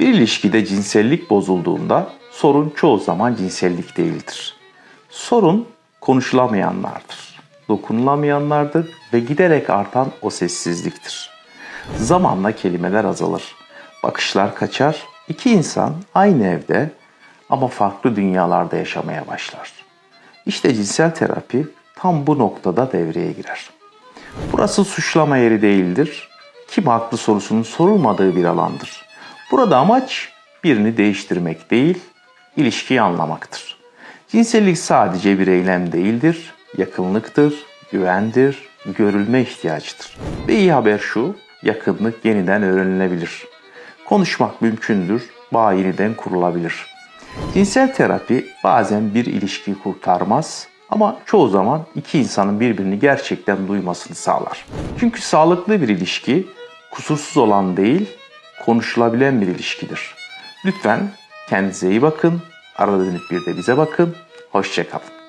Bir ilişkide cinsellik bozulduğunda sorun çoğu zaman cinsellik değildir. Sorun konuşulamayanlardır, dokunulamayanlardır ve giderek artan o sessizliktir. Zamanla kelimeler azalır, bakışlar kaçar, iki insan aynı evde ama farklı dünyalarda yaşamaya başlar. İşte cinsel terapi tam bu noktada devreye girer. Burası suçlama yeri değildir. Kim haklı sorusunun sorulmadığı bir alandır. Burada amaç birini değiştirmek değil, ilişkiyi anlamaktır. Cinsellik sadece bir eylem değildir, yakınlıktır, güvendir, görülme ihtiyacıdır. Ve iyi haber şu, yakınlık yeniden öğrenilebilir. Konuşmak mümkündür, bağ yeniden kurulabilir. Cinsel terapi bazen bir ilişkiyi kurtarmaz ama çoğu zaman iki insanın birbirini gerçekten duymasını sağlar. Çünkü sağlıklı bir ilişki kusursuz olan değil, konuşulabilen bir ilişkidir. Lütfen kendinize iyi bakın, arada dönüp bir de bize bakın. Hoşçakalın.